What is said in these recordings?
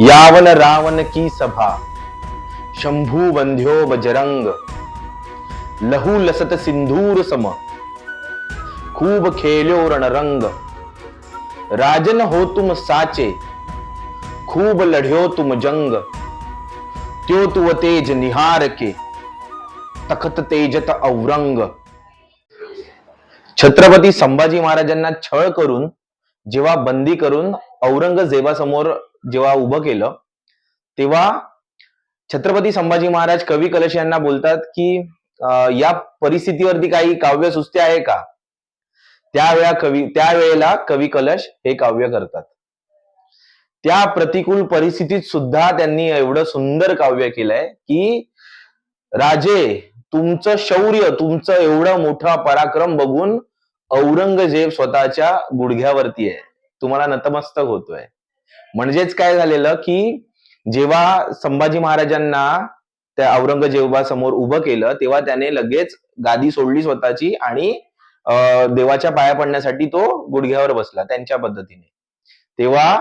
यावन रावण की सभा शंभू बंध्यो बजरंग लहू लसत सिंधूर सम खूब खेल्यो रणरंग राजन हो तुम साचे खूब लढ्यो तुम जंग त्यो तुव तेज निहार के तखत तेजत औरंग। छत्रपती संभाजी महाराजांना छळ करून जेव्हा बंदी करून औरंगजेबासमोर जेव्हा उभं केलं तेव्हा छत्रपती संभाजी महाराज कवी कलश यांना बोलतात की या परिस्थितीवरती काही काव्य सुस्ते आहे का? त्यावेळा कवी त्यावेळेला कवी कलश हे काव्य करतात. त्या प्रतिकूल परिस्थितीत सुद्धा त्यांनी एवढं सुंदर काव्य केलंय की राजे तुमचं शौर्य तुमचं एवढं मोठा पराक्रम बघून औरंगजेब स्वतःच्या गुडघ्यावरती आहे. तुम्हाला नतमस्तक होतोय. म्हणजेच काय झालेलं की जेव्हा संभाजी महाराजांना त्या औरंगजेबासमोर उभं केलं तेव्हा त्याने लगेच गादी सोडली स्वतःची आणि अं, देवाच्या पाया पडण्यासाठी तो गुडघ्यावर बसला त्यांच्या पद्धतीने. तेव्हा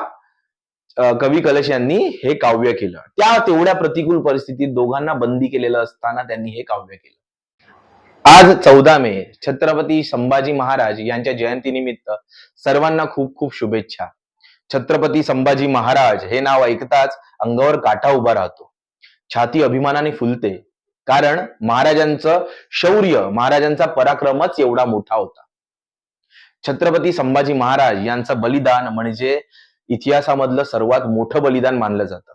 कवी कलश यांनी हे काव्य केलं. त्या तेवढ्या प्रतिकूल परिस्थितीत दोघांना बंदी केलेलं असताना त्यांनी हे काव्य केलं. आज चौदा मे छत्रपती संभाजी महाराज यांच्या जयंतीनिमित्त सर्वांना खूप खूप शुभेच्छा. छत्रपती संभाजी महाराज हे नाव ऐकताच अंगावर काटा उभा राहतो. छाती अभिमानाने फुलते. कारण महाराजांचं शौर्य महाराजांचा पराक्रमच एवढा मोठा होता. छत्रपती संभाजी महाराज यांचं बलिदान म्हणजे इतिहासामधलं सर्वात मोठं बलिदान मानलं जातं.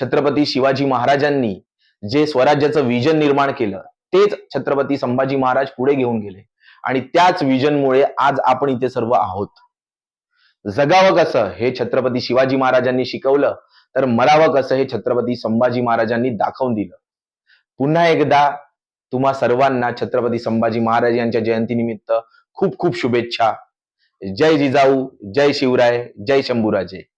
छत्रपती शिवाजी महाराजांनी जे स्वराज्याचं विजन निर्माण केलं तेच छत्रपती संभाजी महाराज पुढे घेऊन गेले. आणि त्याच विजनमुळे आज आपण इथे सर्व आहोत. जगावं कसं? हे छत्रपती शिवाजी महाराजांनी शिकवलं तर मरावं कसं हे छत्रपती संभाजी महाराजांनी दाखवून दिलं? पुन्हा एकदा तुम्हा सर्वांना छत्रपती संभाजी महाराज यांच्या जयंतीनिमित्त खूप खूप शुभेच्छा. जय जिजाऊ जय शिवराय जय शंभूराजे.